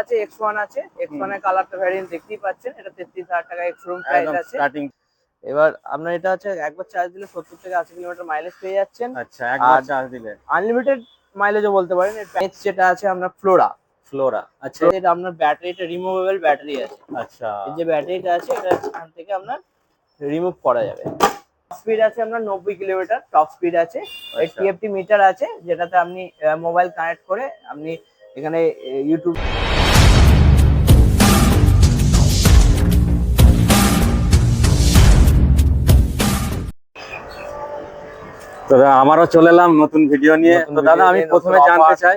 আছে X one আছে। X ওয়ানের কালারটা ভ্যারিয়েন্ট দেখতেই পাচ্ছেন। এটা তেত্রিশ হাজার টাকা এক্স শোরুম প্রাইস আছে। স্টার্টিং এবার আপনার এটা হচ্ছে একবার চার্জ দিলে সত্তর থেকে আশি কিলোমিটার মাইলেজ পেয়ে যাচ্ছেন। আচ্ছা একবার চার্জ দিলে। আনলিমিটেড মাইলেজও বলতে পারেন। নেক্সট যেটা আছে আপনার ফ্লোরা ফ্লোরা আচ্ছা। এটা আপনার ব্যাটারিটা রিমুভেবল ব্যাটারি আছে। আচ্ছা। এই যে ব্যাটারিটা আছে এটা এখান থেকে আপনার রিমুভ করা যাবে। স্পিড আছে আপনার নব্বই কিলোমিটার টপ স্পিড আছে। আচ্ছা। টিএফটি মিটার আছে যেটাতে আপনি মোবাইল কানেক্ট করে আপনি এখানে ইউটিউব তো দাদা, আমারও চলে এলাম নতুন ভিডিও নিয়ে। তো দাদা আমি প্রথমে জানতে চাই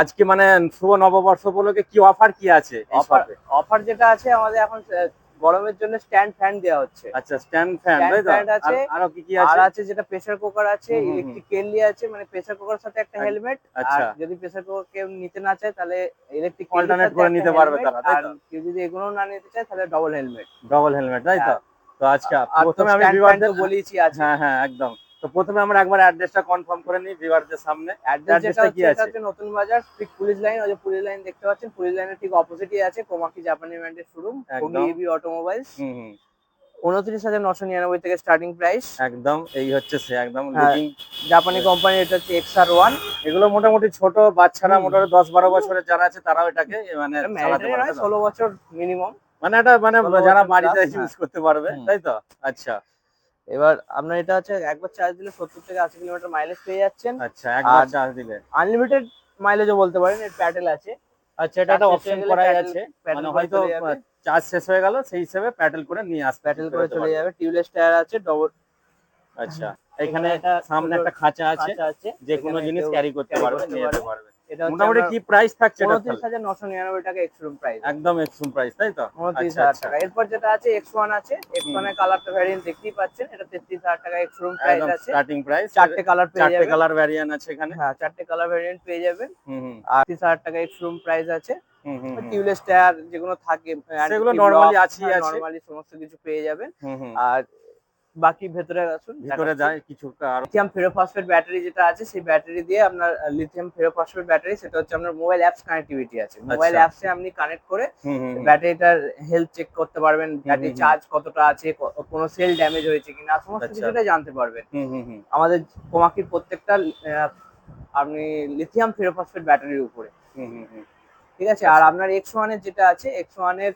আজকে মানে শুভ নববর্ষ উপলক্ষে কি অফার কি আছে? অফার যেটা আছে আমাদের এখন গরমের জন্য স্ট্যান্ড ফ্যান দেওয়া হচ্ছে। আচ্ছা স্ট্যান্ড ফ্যান আছে, আর- কি কি আর আছে আছে যেটা প্রেসার কুকার আছে। ইলেকট্রিক কেটলি আছে মানে প্রেসার কুকার সাথে একটা আচ্ছা, হেলমেট আর আচ্ছা। যদি প্রেসার কুকার কেউ নিতে না চায় তাহলে ইলেকট্রিক অল্টারনেট করে নিতে পারবে তারা, তাই আর তো? কেউ যদি এগুলো না নিতে চায় তাহলে ডবল হেলমেট ডবল হেলমেট তাই তো? তো আজকে প্রথমে আমি ভিউয়ারদের বলেছি আজ হ্যাঁ হ্যাঁ একদম। তো প্রথমে আমরা একবার অ্যাড্রেসটা কনফার্ম করে নিই ভিউয়ারদের সামনে। অ্যাড্রেস address যেটা টা হচ্ছে কি আছে? নতুন বাজার ঠিক পুলিশ লাইন ওই যে পুলিশ লাইন দেখতে পাচ্ছেন পুলিশ লাইনের ঠিক অপোজিটই আছে কোমাকি জাপানি ব্র্যান্ডের শোরুম একদম। AB automobiles hmm hmm. উনত্রিশ হাজার নশো নিরানব্বই থেকে স্টার্টিং প্রাইস একদম এই হচ্ছে সে একদম হ্যাঁ। জাপানি কোম্পানি এটা হচ্ছে এক্সআর ওয়ান এগুলো মোটামুটি ছোট বাচ্চারা মোটামুটি দশ বারো বছরের যারা আছে তারাও এটাকে মানে নয় তাই তো? ষোলো বছর মিনিমাম মানে এটা মানে যারা বাড়িতে ইউজ করতে পারবে তাই তো? আচ্ছা। এবার আপনার এটা হচ্ছে একবার চার্জ দিলে সত্তর থেকে আশি কিলোমিটার মাইলেজ পেয়ে যাচ্ছেন। আচ্ছা একবার চার্জ দিলে। আনলিমিটেড মাইলেজও বলতে পারেন এর প্যাডেল আছে। আচ্ছা এটা একটা অপশন প্যাডেল- আছে। মানে হয়তো চার্জ শেষ হয়ে গেল সেই হিসেবে প্যাডেল করে নিয়ে আসতে প্যাডেল করে চলে যাবে। টিউবলেস টায়ার আছে ডবল আচ্ছা এখানে একটা সামনে একটা খাঁচা আছে। যে কোনো জিনিস ক্যারি করতে পারবে নিয়ে যেতে পারবে। পারবে এটা মোটামুটি কি প্রাইস থাকছে এটা উনত্রিশ হাজার নশো নিরানব্বই টাকা এক্সট্রুম প্রাইস একদম এক্সট্রুম প্রাইস তাই তো? আচ্ছা আচ্ছা। টাকা। এরপর যেটা আছে এর কালারটা ভ্যারিয়েন্ট দেখতেই পাচ্ছেন। এটা তেত্রিশ হাজার টাকা এক্সট্রুম প্রাইস আছে। স্টার্টিং প্রাইস চারটে কালার পেয়ে চারটে কালার ভ্যারিয়েন্ট আছে এখানে। হ্যাঁ চারটে কালার ভ্যারিয়েন্ট পেয়ে যাবেন। হুম আর টাকা এক্সট্রুম প্রাইস আছে। টায়ার যেগুলো থাকে সেগুলো আছেই আছে। নরমালি সমস্ত কিছু পেয়ে যাবেন। আর বাকি ভেতরে আসুন ভিতরে যায় কিছু আর লিথিয়াম ফেরোফসফেট ব্যাটারি যেটা আছে সেই ব্যাটারি দিয়ে আপনার লিথিয়াম ফেরোফসফেট ব্যাটারি সেটা হচ্ছে আপনার মোবাইল অ্যাপস কানেক্টিভিটি আছে মোবাইল আচ্ছা। অ্যাপসে আপনি কানেক্ট করে। ব্যাটারিটার হেলথ চেক করতে পারবেন ব্যাটারি চার্জ কতটা আছে কোনো সেল ড্যামেজ হয়েছে কিনা সমস্ত আচ্ছা। কিছুটাই জানতে পারবেন হুম হুম হুম আমাদের কোমাকির প্রত্যেকটা আপনি লিথিয়াম ফেরোফসফেট ব্যাটারির উপরে হুম হুম হুম। ঠিক আছে আর আপনার এক্স ওয়ানের যেটা আছে এক্স ওয়ানের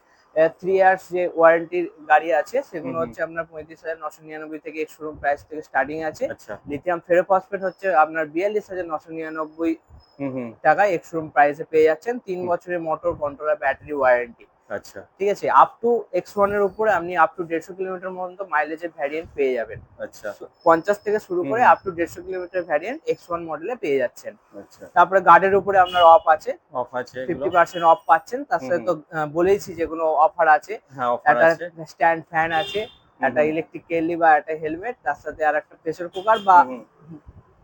থ্রি ইয়ার্স যে ওয়ারেন্টির গাড়ি আছে সেগুলো। হচ্ছে আপনার পঁয়ত্রিশ হাজার নশো নিরানব্বই থেকে শোরুম প্রাইস থেকে স্টার্টিং আছে। আচ্ছা। লিথিয়াম ফেরোফসফেট হচ্ছে আপনার বিয়াল্লিশ হাজার নশো নিরানব্বই টাকায় এক্সট্রুম প্রাইসে পেয়ে যাচ্ছেন। তিন বছরের মোটর কন্ট্রোলার ব্যাটারি ওয়ারেন্টি আচ্ছা। ঠিক আছে? আপ টু এক্স ওয়ানের উপরে আপনি আপ টু দেড়শো কিলোমিটার পর্যন্ত মাইলেজের ভ্যারিয়েন্ট পেয়ে যাবেন। আচ্ছা। পঞ্চাশ থেকে শুরু করে আপ টু দেড়শো কিলোমিটার ভ্যারিয়েন্ট এক্স ওয়ান মডেলে পেয়ে যাচ্ছেন। আচ্ছা। তারপরে গার্ডের উপরে আপনার অফ আছে। অফ আছে ফিফটি পার্সেন্ট অফ পাচ্ছেন। তার সাথে তো বলেইছি যেগুলো অফার আছে। হ্যাঁ একটা স্ট্যান্ড ফ্যান আছে একটা ইলেকট্রিক কেলি বা একটা হেলমেট তার সাথে আর একটা প্রেসার কুকার বা।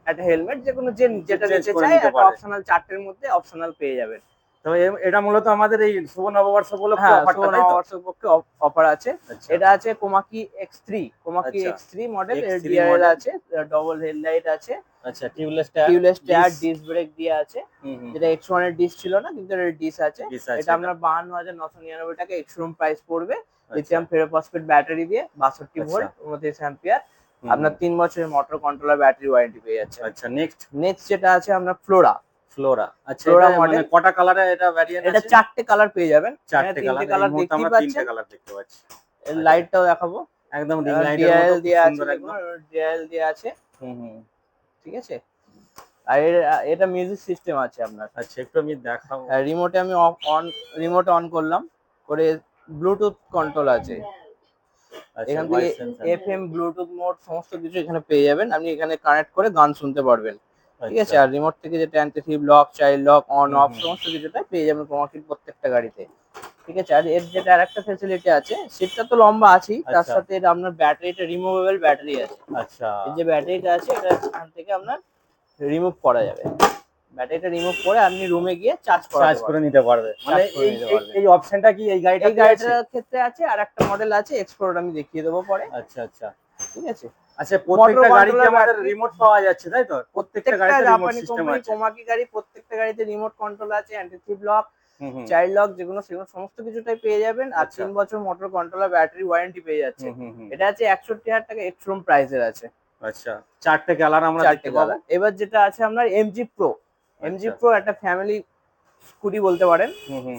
একটা হেলমেট যে কোনো যে যেটা নিতে চাই একটা অপশনাল চারটের মধ্যে অপশনাল পেয়ে যাবেন। তো এটা মূলত আমাদের এই শুভ নববর্ষ উপলক্ষে হ্যাঁ ওয়ার্কশপ পক্ষে অফার আছে। আচ্ছা। এটা আছে কোমাকি এক্স থ্রি কোমাকি আচ্ছা। এক্স থ্রি মডেল ডিআরএল আছে ডবল হেডলাইট আছে। আচ্ছা tubeless tyre tubeless tyre Disc। Disc brake দিয়ে আছে। যেটা এক্স ওয়ানের ডিস ছিল না কিন্তু এর ডিস আছে। এটা আপনার বাহান্ন হাজার নশো নিরানব্বই টাকা এক্সট্রুম প্রাইস পড়বে। আচ্ছা। লিথিয়াম ফেরোফসফেট ব্যাটারি দিয়ে বাষট্টি আচ্ছা। ভোল্ট উনত্রিশ অ্যাম্পিয়ার আপনার তিন বছরের মোটর কন্ট্রোলার ব্যাটারি ওয়ারেন্টি পেয়ে যাচ্ছে আচ্ছা নেক্সট নেক্সট যেটা আছে আপনার ফ্লোরা ফ্লোরা আচ্ছা Flora এটা মানে কটা কালারে এটা ভ্যারিয়েন্ট এটা চারটে কালার পেয়ে যাবেন। চারটে কালার মুহূর্তে দেখতেই আমরা তিনটে কালার দেখতে পাচ্ছি। এর লাইটটাও দেখাবো। একদম রিং লাইটের ডিআরএল মতো দিয়ে আছে একদম। দিয়ে আছে। হুম হুম। ঠিক আছে? আর এটা মিউজিক সিস্টেম আছে আপনার। আচ্ছা একটু আমি দেখাবো রিমোটে আমি অন রিমোটে অন করলাম। করে ব্লুটুথ কন্ট্রোল আছে। আচ্ছা এখান থেকে এফএম ব্লুটুথ মোড সমস্ত কিছু এখানে পেয়ে যাবেন। আপনি এখানে কানেক্ট করে গান শুনতে পারবেন। ঠিক আছে আর রিমোট থেকে যে tentative lock child lock on off সমস্ত কিছুটা পেয়ে যাবেন কোমাকির প্রত্যেকটা গাড়িতে। ঠিক আছে আর এর যেটা আরেকটা ফেসিলিটি আছে সেটা তো লম্বা আছেই তার আচ্ছা। সাথে এটা আপনার ব্যাটারিটা রিমুভেবল ব্যাটারি আছে। আচ্ছা। এই যে ব্যাটারিটা আছে এটা এখান থেকে আপনার রিমুভ করা যাবে। ব্যাটারিটা রিমুভ করে আপনি রুমে গিয়ে চার্জ করা চার্জ করে নিতে পারবে। মানে এই এই- অপশনটা কি এই গাড়িটা এই গাড়িটার ক্ষেত্রে আছে আর একটা মডেল আছে এক্সপ্লোর আমি দেখিয়ে দেবো পরে। আচ্ছা আচ্ছা। ঠিক আছে। আচ্ছা প্রত্যেকটা গাড়িতে আমাদের রিমোট পাওয়া যাচ্ছে তাই তো? প্রত্যেকটা গাড়িতে রিমোট সিস্টেম আছে। কোমাকি গাড়ি প্রত্যেকটা গাড়িতে রিমোট কন্ট্রোল আছে অ্যান্টিথিভ লক চাইল্ড লক যেগুলো সেগুলো সমস্ত কিছুটাই পেয়ে যাবেন আর আচ্ছা। তিন বছর মোটর কন্ট্রোলার ব্যাটারি ওয়ারেন্টি পেয়ে যাচ্ছে। এটা আছে একষট্টি হাজার টাকা এক্সট্রুম প্রাইসের আছে। আচ্ছা চারটে কালার আমরা চারটে দেখতে পাবো এবার যেটা আছে আপনার এমজি প্রো এমজি। প্রো একটা ফ্যামিলি স্কুটি বলতে পারেন।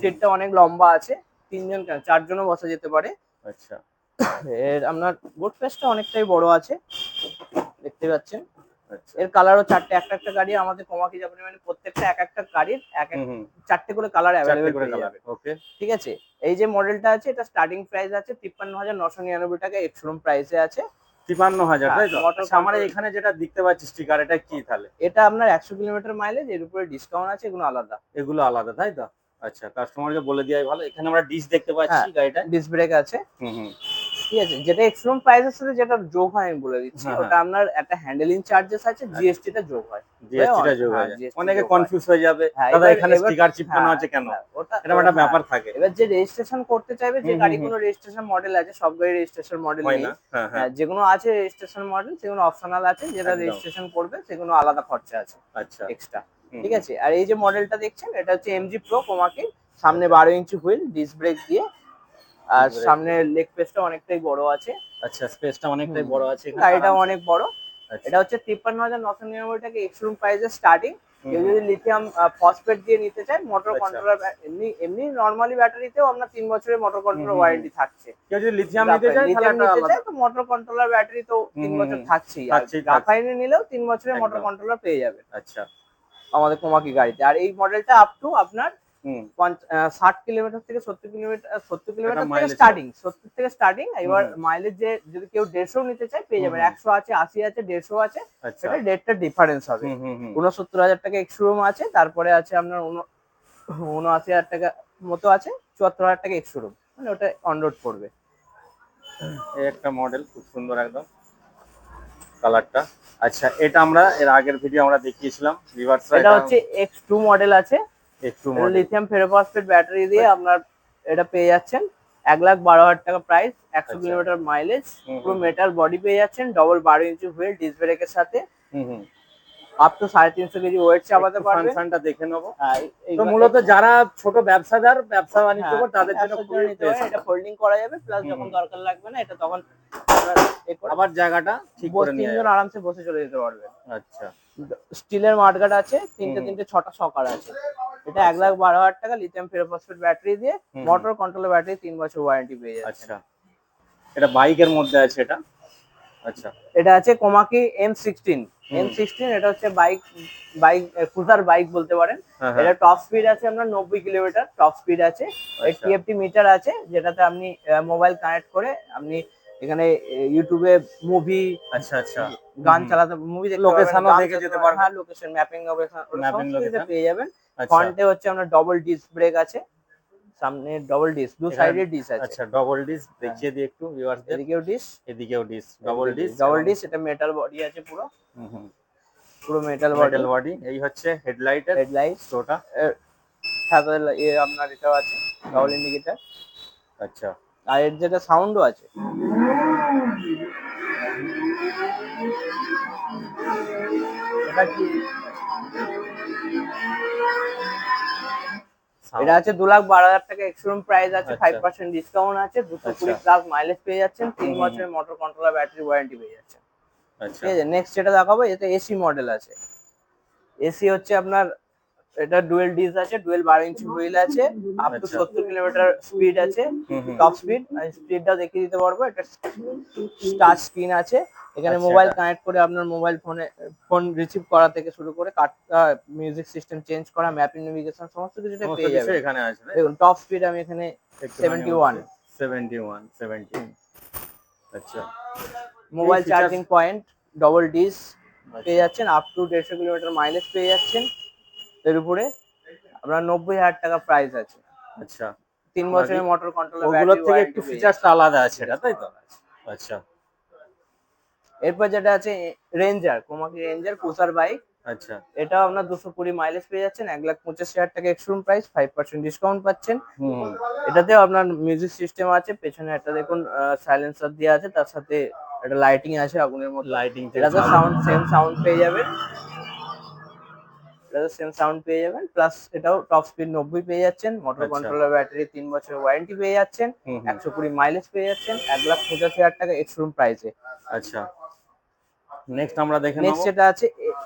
সিটটা অনেক লম্বা আছে তিনজন চারজনও বসা যেতে পারে। আচ্ছা। এর আপনার বোট স্পেসটা অনেকটাই বড় আছে দেখতে পাচ্ছেন। আচ্ছা। এর কালারও চারটে একটা একটা গাড়ি আমাদের কমাকি জাপানি মানে প্রত্যেকটা এক একটা গাড়ির এক এক চারটে করে কালার অ্যাভেলেবেল করে যাবে ওকে ঠিক আছে? এই যে মডেলটা আছে এটা স্টার্টিং প্রাইস আছে তিপ্পান্ন হাজার নশো নিরানব্বই টাকা এক্সরুম প্রাইসে আছে। তিপান্ন হাজার তাই তো? হ্যাঁ, আচ্ছা আমরা এখানে যেটা দেখতে পাচ্ছি স্টিকার এটা কি তাহলে? এটা আপনার একশো কিলোমিটার মাইলেজ এর উপরে ডিসকাউন্ট আছে এগুলো আলাদা। এগুলো আলাদা তাই তো? আচ্ছা কাস্টমারকে বলে দেওয়াই ভালো। এখানে আমরা ডিশ দেখতে পাচ্ছি হ্যাঁ। গাড়িটা। ডিস ব্রেক আছে। হুম হুম। ঠিক আছে যেটা এক্সট্রুম প্রাইসের সাথে যেটা যোগ হয় আমি বলে দিচ্ছি হ্যাঁ, ওটা আপনার একটা হ্যান্ডেলিং চার্জেস আছে জিএসটি টা যোগ হয়। জিএসটিটা যোগ হ্যাঁ, হয়ে অনেকে কনফিউজ হয়ে। যাবে হ্যাঁ, দাদা এখানে স্টিকার চিপকানো হ্যাঁ, আছে কেন? হ্যাঁ, ওটা এরকম একটা হ্যাঁ। ব্যাপার থাকে। এবার যে রেজিস্ট্রেশন করতে চাইবে যে গাড়িগুলো রেজিস্ট্রেশন মডেল আছে সব গাড়ি রেজিস্ট্রেশন মডেল নেই। হ্যাঁ হ্যাঁ। হ্যাঁ, যেগুলো আছে রেজিস্ট্রেশন মডেল সেগুলো অপশনাল আছে যেটা রেজিস্ট্রেশন করবে সেগুলো আলাদা খরচা আছে আচ্ছা। এক্সট্রা ঠিক আছে? আর এই যে মডেলটা দেখছেন এটা হচ্ছে এমজি প্রো কোমাকি সামনে বারো ইঞ্চি হুইল ডিস ব্রেক দিয়ে আর সামনে লেগ পেসটা অনেকটাই বড় আছে। আচ্ছা স্পেসটা অনেকটাই বড় আছে গাড়িটা অনেক বড়। আচ্ছা, এটা হচ্ছে তিপ্পান্ন হাজার নশো নিরানব্বই টাকা এক্সরুম প্রাইসে স্টার্টিং কেউ যদি লিথিয়াম ফসফেট দিয়ে নিতে চায় মোটর আচ্ছা। কন্ট্রোলার এমনি এমনি নর্মালি ব্যাটারিতেও আপনার তিন বছরের মোটর কন্ট্রোলার ওয়ারেন্টি থাকছে। কেউ যদি লিথিয়াম নিতে চায় তাহলে লিথিয়াম নিতে চায় তো মোটর কন্ট্রোলার ব্যাটারি তো তিন বছর থাকছেই। আর। গ্রাফাইনে নিলেও তিন বছরের মোটর। কন্ট্রোলার পেয়ে যাবে। আচ্ছা। আমাদের কোমাকি গাড়িতে। আর এই মডেলটা আপ টু আপনার ষাট কিলোমিটার থেকে সত্তর কিলোমিটার সত্তর কিলোমিটার থেকে স্টার্টিং সত্তর থেকে স্টার্টিং এবার মাইলেজ যে যদি কেউ দেড়শো নিতে চায় পেয়ে যাবেন একশো আছে আশি আছে দেড়শো আছে আচ্ছা। সেটা ডেটটা ডিফারেন্স হবে। উনসত্তর হাজার টাকা এক্সরুম আছে তারপরে আছে আপনার উন- উনআশি হাজার টাকা মতো আছে চুয়াত্তর হাজার টাকা এক্সরুম মানে ওটা অন রোড পড়বে। এই একটা মডেল খুব সুন্দর একদম কালারটা আচ্ছা এটা আমরা এর আগের ভিডিও আমরা দেখিয়েছিলাম রিভার্স এটা হচ্ছে এক্স টু মডেল আছে একটু লিথিয়াম ফেরোফসফেট ব্যাটারি দিয়ে আপনার এটা পেয়ে যাচ্ছেন। এক লাখ বারো হাজার টাকা প্রাইস একশো আচ্ছা। কিলোমিটার মাইলেজ পুরো। মেটাল বডি পেয়ে যাচ্ছেন ডবল বারো ইঞ্চি হুইল ডিস ব্রেকের সাথে। আপ টু সাড়ে তিনশো কেজি ওয়েট চাপাতে পারবেন। ফাংশনটা দেখে নেব। হ্যাঁ, তো মূলত যারা ছোট ব্যবসাদার ব্যবসা বাণিজ্য হ্যাঁ, করে তাদের জন্য। এটা ফোল্ডিং করা যাবে প্লাস যখন দরকার লাগবে না এটা তখন আবার জায়গাটা ঠিক করে তিনজন আরামসে বসে চলে যেতে পারবে। আচ্ছা। স্টিলের মাঠগাট আছে তিনটে তিনটে ছটা সকার আছে। এটা এক লাখ বারো হাজার টাকা লিথিয়াম ফেরোফসফেট ব্যাটারি দিয়ে মোটর কন্ট্রোলার ব্যাটারি তিন বছর ওয়ারেন্টি পেয়ে যাচ্ছে। আচ্ছা। এটা বাইকের মধ্যে আছে এটা? আচ্ছা। এটা আছে Komaki M sixteen M sixteen এটা হচ্ছে বাইক বাইক ক্রুজার বাইক বলতে পারেন। হ্যাঁ এটা হ্যাঁ টপ স্পিড আছে আপনার নব্বই কিলোমিটার টপ স্পিড আছে। আচ্ছা। টিএফটি মিটার আছে যেটাতে আপনি মোবাইল কানেক্ট করে আপনি এখানে ইউটিউবে মুভি আচ্ছা আচ্ছা। গান চালাতে মুভি দেখতে Location ও দেখে যেতে পারবেন। হ্যাঁ লোকেশন ম্যাপিং Mapping location। পেয়ে যাবেন। আচ্ছা ফ্রন্টে হচ্ছে আপনার ডবল ডিস্ক ব্রেক আছে সামনে ডবল ডিস্ক দু সাইডে ডিস আছে। আচ্ছা ডবল ডিস দেখিয়ে দিই একটু ভিউয়ার্সদের এদিকেও ডিস এদিকেও disc double disc double disc এটা মেটাল বডি আছে পুরো। হুম হুম। পুরো মেটাল বডি মেটাল বডি এই হচ্ছে হেডলাইটের হেডলাইট শোটা সাথে এ আপনার এটাও আছে ডবল ইন্ডিকেটর আচ্ছা। আর এর যেটা সাউন্ডও আছে। এটা কি? এটা আছে দু লাখ বারো হাজার টাকা এক্সরুম প্রাইস আছে। ফাইভ পার্সেন্ট ডিসকাউন্ট আছে দুশো কুড়ি আচ্ছা। প্লাস মাইলেজ পেয়ে যাচ্ছেন তিন। বছরের মোটর কন্ট্রোলার ব্যাটারি ওয়ারেন্টি পেয়ে যাচ্ছেন আচ্ছা ঠিক আছে নেক্সট যেটা দেখাবো এতে এসি মডেল আছে এসি হচ্ছে আপনার এটা ডুয়েল ডিস আছে ডুয়েল বারো ইঞ্চি হুইল আছে আপ টু আচ্ছা। সত্তর কিলোমিটার স্পিড আছে টপ স্পিড আমি স্পিডটা দেখিয়ে দিতে পারব এটা টাচ স্ক্রিন আছে এখানে আচ্ছা, মোবাইল কানেক্ট করে আপনার মোবাইল ফোনে ফোন রিসিভ করা থেকে শুরু করে কাটটা মিউজিক সিস্টেম চেঞ্জ করা ম্যাপিং নেভিগেশন সমস্ত কিছুটা পেয়ে যাবে এখানে আছে দেখুন টপ স্পিড আমি এখানে 71 সেভেন্টি ওয়ান সেভেন্টি হুম। আচ্ছা। Mobile charging point double disc আচ্ছা। পেয়ে যাচ্ছেন আপ টু দেড়শো কিলোমিটার মাইলেজ পেয়ে যাচ্ছেন। এর উপরে আপনার নব্বই হাজার টাকা প্রাইস আছে। আচ্ছা। তিন বছরের মোটর কন্ট্রোলার ওগুলোর থেকে একটু ফিচার্সটা আলাদা আছে এটা তাই তো? আচ্ছা। এরপর যেটা আছে ranger Komaki ranger cruiser bike আচ্ছা। এটাও আপনার দুশো কুড়ি মাইলেজ পেয়ে যাচ্ছেন এক লাখ পঁচাশি হাজার টাকা এক্সট্রুম প্রাইস ফাইভ পার্সেন্ট ডিসকাউন্ট পাচ্ছেন। এটাতেও আপনার মিউজিক সিস্টেম আছে পেছনে একটা দেখুন সাইলেন্সার দেওয়া আছে তার সাথে একটা লাইটিং আছে আগুনের মতো। লাইটিং এটাতে সাউন্ড সেম সাউন্ড পেয়ে যাবেন। এটা সেম সাউন্ড পেয়ে যাবেন প্লাস এটাও টপ স্পিড নব্বই পেয়ে যাচ্ছেন মোটর। কন্ট্রোলার ব্যাটারি তিন বছরের ওয়ারেন্টি পেয়ে যাচ্ছেন একশো কুড়ি মাইলেজ পেয়ে যাচ্ছেন এক লাখ পঁচাশি হাজার টাকা এক্সরুম প্রাইসে আচ্ছা। নেক্সট আমরা দেখে নেব। নেক্সট যেটা আছে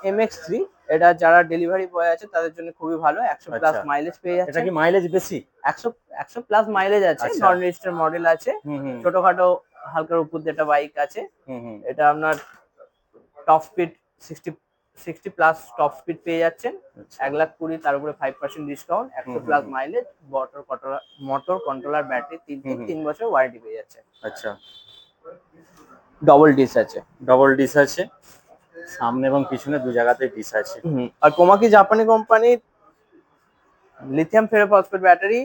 এম এক্স থ্রি এটা যারা ডেলিভারি বয় আছে তাদের জন্য খুবই ভালো একশো প্লাস। মাইলেজ পেয়ে যাচ্ছে। এটা কি মাইলেজ বেশি? একশো একশো প্লাস মাইলেজ আছে। নন রেজিস্টার মডেল আছে। ছোটখাটো হালকার উপর যেটা বাইক আছে। এটা আপনার top speed sixty sixty plus top speed পেয়ে যাচ্ছেন। আচ্ছা, এক লাখ কুড়ি তার উপরে ফাইভ পার্সেন্ট ডিসকাউন্ট একশো plus mileage motor controller motor controller battery তিন। তিন বছর ওয়ারেন্টি পেয়ে যাচ্ছে। আচ্ছা। ডবল ডিস আছে। ডবল ডিস আছে। সামনে এবং পিছনে দু জায়গাতে ডিস আছে। আর কোমাকি জাপানি কোম্পানির লিথিয়াম ফেরোফসফেট ব্যাটারি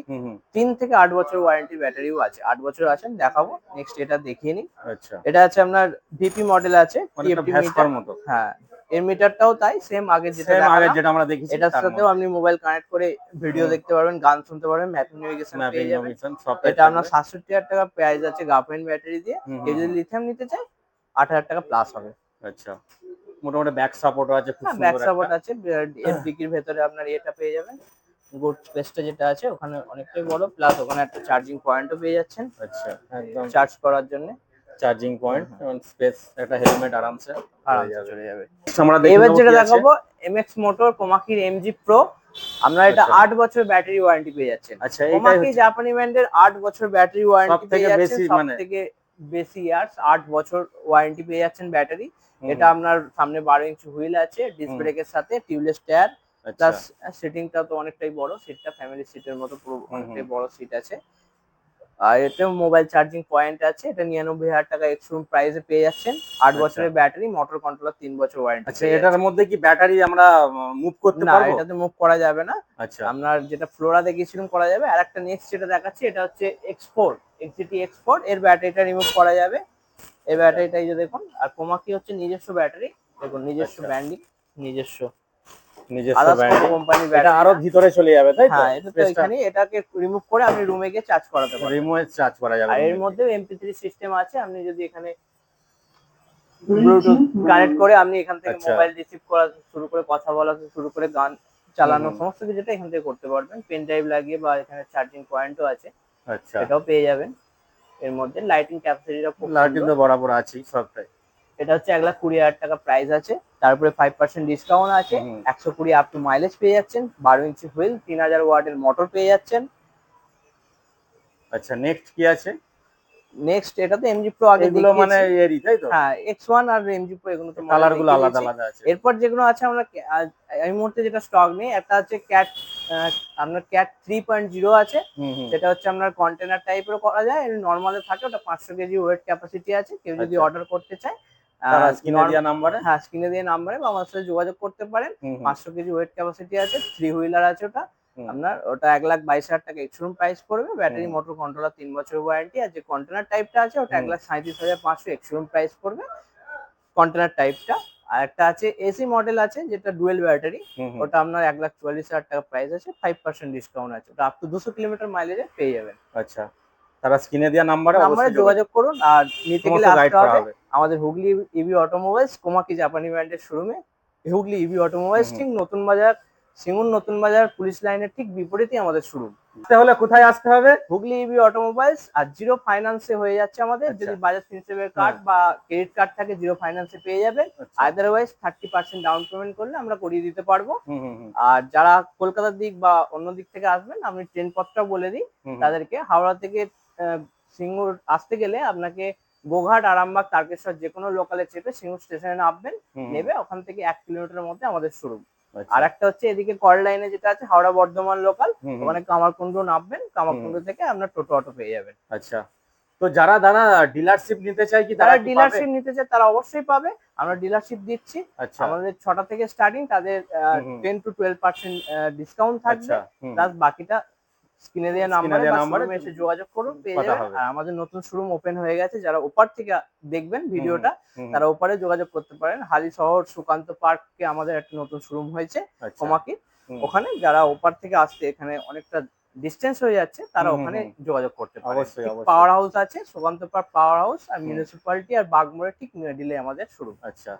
তিন থেকে আট বছর ওয়ারেন্টি ব্যাটারিও আছে। আট বছর আছে দেখাবো। নেক্সট এটা দেখিয়ে নি আচ্ছা। এটা আছে আপনার ভিপি মডেল আছে মতো। হ্যাঁ এর মিটারটাও তাই সেম আগে যেটা আগে যেটা আমরা দেখেছি এটার সাথেও আপনি মোবাইল কানেক্ট করে ভিডিও দেখতে পারবেন গান শুনতে পারবেন ম্যাপিং নেভিগেশন পেয়ে যাবেন। সব এটা আপনার সাতষট্টি হাজার টাকা প্রাইস আছে গাফেন ব্যাটারি দিয়ে। কেউ যদি লিথিয়াম নিতে চায় আট হাজার টাকা প্লাস হবে। আচ্ছা। মোটামুটি ব্যাক সাপোর্টও আছে খুব হ্যাঁ সুন্দর ব্যাক সাপোর্ট আছে এর ডিকির ভেতরে আপনার এটা পেয়ে যাবেন। গুড স্পেসটা যেটা আছে ওখানে অনেকটাই বড় প্লাস ওখানে একটা চার্জিং পয়েন্টও পেয়ে যাচ্ছেন। আচ্ছা একদম। চার্জ করার জন্য। চার্জিং পয়েন্ট এবং স্পেস একটা হেলমেট আরামসে আরামসে চলে যাবে। আমরা এবার যেটা দেখাবো এমএক্স মোটর কোমাকির এমজি প্রো আমরা এটা আচ্ছা। আট বছর ব্যাটারি ওয়ারেন্টি পেয়ে যাচ্ছেন। আচ্ছা কোমাকি জাপানি ব্র্যান্ডের আট বছর ব্যাটারি ওয়ারেন্টি পেয়ে যাচ্ছেন বেশি সব মানে- থেকে বেশি ইয়ার্স আট বছর ওয়ারেন্টি পেয়ে যাচ্ছেন ব্যাটারি এটা আপনার সামনে বারো ইঞ্চি হুইল আছে ডিস্ক। ব্রেকের সাথে টিউবলেস টায়ার প্লাস সিটিংটা তো অনেকটাই বড় সিটটা ফ্যামিলি সিটের মতো পুরো অনেকটাই বড় সিট আছে। আর এতে মোবাইল চার্জিং পয়েন্ট আছে এটা নিরানব্বই হাজার টাকা এক্সট্রুম প্রাইসে পেয়ে যাচ্ছেন। আট আচ্ছা। বছরের ব্যাটারি মোটর কন্ট্রোলার তিন বছর ওয়ারেন্টি আচ্ছা এটার মধ্যে কি ব্যাটারি আমরা মুভ করতে না এটাতে মুভ করা যাবে না। আচ্ছা। আপনার যেটা ফ্লোরা দেখিয়েছিলাম করা যাবে। আর একটা নেক্সট যেটা দেখাচ্ছি এটা হচ্ছে এক্স ফোর এক্সিটি এক্স ফোর এর ব্যাটারিটা রিমুভ করা যাবে। এই ব্যাটারিটাই যে দেখুন আর কোমাকি হচ্ছে নিজস্ব ব্যাটারি দেখুন নিজস্ব আচ্ছা। ব্র্যান্ডিং নিজস্ব নিজস্ব। কোম্পানি এটা আরও ভিতরে চলে যাবে তাই তো? হ্যাঁ এটা তো এখানে এটাকে রিমুভ করে আপনি রুমে গিয়ে চার্জ করাতে পারেন। রিমোট চার্জ করা যাবে আর এর মধ্যে এমপি থ্রি সিস্টেম আছে আপনি যদি এখানে ব্লুটুথ কানেক্ট করে আপনি এখান থেকে আচ্ছা। মোবাইল রিসিভ করা শুরু করে কথা বলা শুরু করে গান চালানো সমস্ত কিছুটা এখান থেকে করতে পারবেন। পেন ড্রাইভ লাগিয়ে বা এখানে চার্জিং পয়েন্টও আছে। আচ্ছা। এটাও পেয়ে যাবেন। এর মধ্যে লাইটিং ক্যাপাসিটিটা খুব লাইটিং তো বরাবর আছেই সবটাই। এটা হচ্ছে এক লাখ কুড়ি হাজার টাকা প্রাইস আছে। তারপরে ফাইভ পার্সেন্ট ডিসকাউন্ট আছে একশো কুড়ি আপ টু মাইলেজ পেয়ে যাচ্ছেন বারো ইঞ্চি হুইল তিন হাজার ওয়াটের মোটর পেয়ে যাচ্ছেন। আচ্ছা নেক্সট কি আছে? নেক্সট এটা তো এমজি প্রো আগে এগুলো মানে এরই তাই তো? হ্যাঁ এক্স ওয়ান আর এমজি প্রো এগুলো তো কালারগুলো আলাদা আলাদা আছে। এরপর যেগুলো আছে আমরা এই মুহূর্তে যেটা স্টক নেই একটা হচ্ছে ক্যাট আপনার ক্যাট থ্রি পয়েন্ট জিরো আছে। সেটা হচ্ছে আপনার কন্টেনার টাইপেরও করা যায় নর্মালে থাকে ওটা পাঁচশো কেজি ওয়েট ক্যাপাসিটি আছে। কেউ যদি আচ্ছা। অর্ডার করতে চায় স্ক্রিনে দেওয়া নাম্বারে? হ্যাঁ স্ক্রিনে দিয়ে নাম্বারে বা আমার সাথে যোগাযোগ করতে পারেন। পাঁচশো কেজি ওয়েট ক্যাপাসিটি আছে থ্রি হুইলার আছে ওটা। আপনার ওটা এক লাখ বাইশ হাজার টাকা এক্সট্রুম প্রাইস পড়বে। ব্যাটারি। মোটর কন্ট্রোলার তিন বছরের ওয়ারেন্টি আর যে কন্টেনার টাইপটা আছে ওটা এক লাখ সাঁত্রিশ হাজার পাঁচশো এক্সট্রুম প্রাইস পড়বে। কন্টেনার টাইপটা আর একটা আছে এসি মডেল আছে যেটা ডুয়েল ব্যাটারি ওটা আপনার এক লাখ চুয়াল্লিশ হাজার টাকা প্রাইস আছে ফাইভ পার্সেন্ট ডিসকাউন্ট আছে। ওটা আপ টু দুশো কিলোমিটার মাইলেজে পেয়ে যাবেন। আচ্ছা। তারা স্ক্রিনে দেওয়া নাম্বারে নাম্বারে অবশ্যই যোগাযোগ করুন আর নিতে গেলে আসতে হবে আমাদের হুগলি ইভি অটোমোবাইলস কোমাকি জাপানি ব্র্যান্ডের শোরুমে হুগলি ইভি অটোমোবাইলস। ঠিক নতুন বাজার সিঙ্গুর নতুন বাজার পুলিশ লাইনের ঠিক বিপরীতেই আমাদের শোরুম তাহলে কোথায় আসতে হবে হুগলি ইভি অটোমোবাইলস আর জিরো ফাইন্যান্সে হয়ে যাচ্ছে আমাদের আচ্ছা। যদি বাজাজ ফিনসেভের কার্ড। বা ক্রেডিট কার্ড থাকে জিরো ফাইন্যান্সে পেয়ে যাবেন। Otherwise thirty percent down payment করলে আমরা করিয়ে দিতে পারব আর যারা কলকাতার দিক বা অন্য দিক থেকে আসবেন আমি ট্রেন পথটা বলে দিই। তাদেরকে হাওড়া থেকে সিঙ্গুর আসতে গেলে আপনাকে গোঘাট আরামবাগ তারকেশ্বর যে কোনো লোকালে চেপে সিঙ্গুর স্টেশনে নামবেন নেবে ওখান থেকে এক কিলোমিটারের মধ্যে আমাদের শোরুম আচ্ছা। আর একটা হচ্ছে এদিকে কল লাইনে যেটা আছে হাওড়া বর্ধমান লোকাল ওখানে কামারকুন্ডু নামবেন কামারকুন্ডু থেকে আপনার টোটো অটো পেয়ে যাবেন। আচ্ছা। তো যারা দাদা ডিলারশিপ নিতে চায় কি তারা ডিলারশিপ নিতে চায় তারা অবশ্যই পাবে। আমরা ডিলারশিপ দিচ্ছি। আচ্ছা। আমাদের ছটা থেকে স্টার্টিং তাদের। Ten to twelve percent discount থাকবে। আচ্ছা প্লাস বাকিটা স্ক্রিনে দেওয়া নাম্বারে বা শোরুমে এসে যোগাযোগ করুন পেয়ে যাবেন। আর আমাদের নতুন শোরুম ওপেন হয়ে গেছে যারা ওপার থেকে দেখবেন ভিডিওটা তারা ওপারে যোগাযোগ করতে পারেন। হালি শহর সুকান্ত পার্কে আমাদের একটা নতুন শোরুম হয়েছে আচ্ছা, কোমাকি। ওখানে যারা ওপার থেকে আসতে এখানে অনেকটা ডিস্টেন্স হয়ে যাচ্ছে তারা ওখানে যোগাযোগ করতে পারে অবশ্যই, অবশ্যই। পাওয়ার হাউস আছে সুকান্ত পার্ক পাওয়ার হাউস আর হুম। মিউনিসিপালিটি আর বাগমোড়ে ঠিক মিডিলে আমাদের শোরুম আচ্ছা।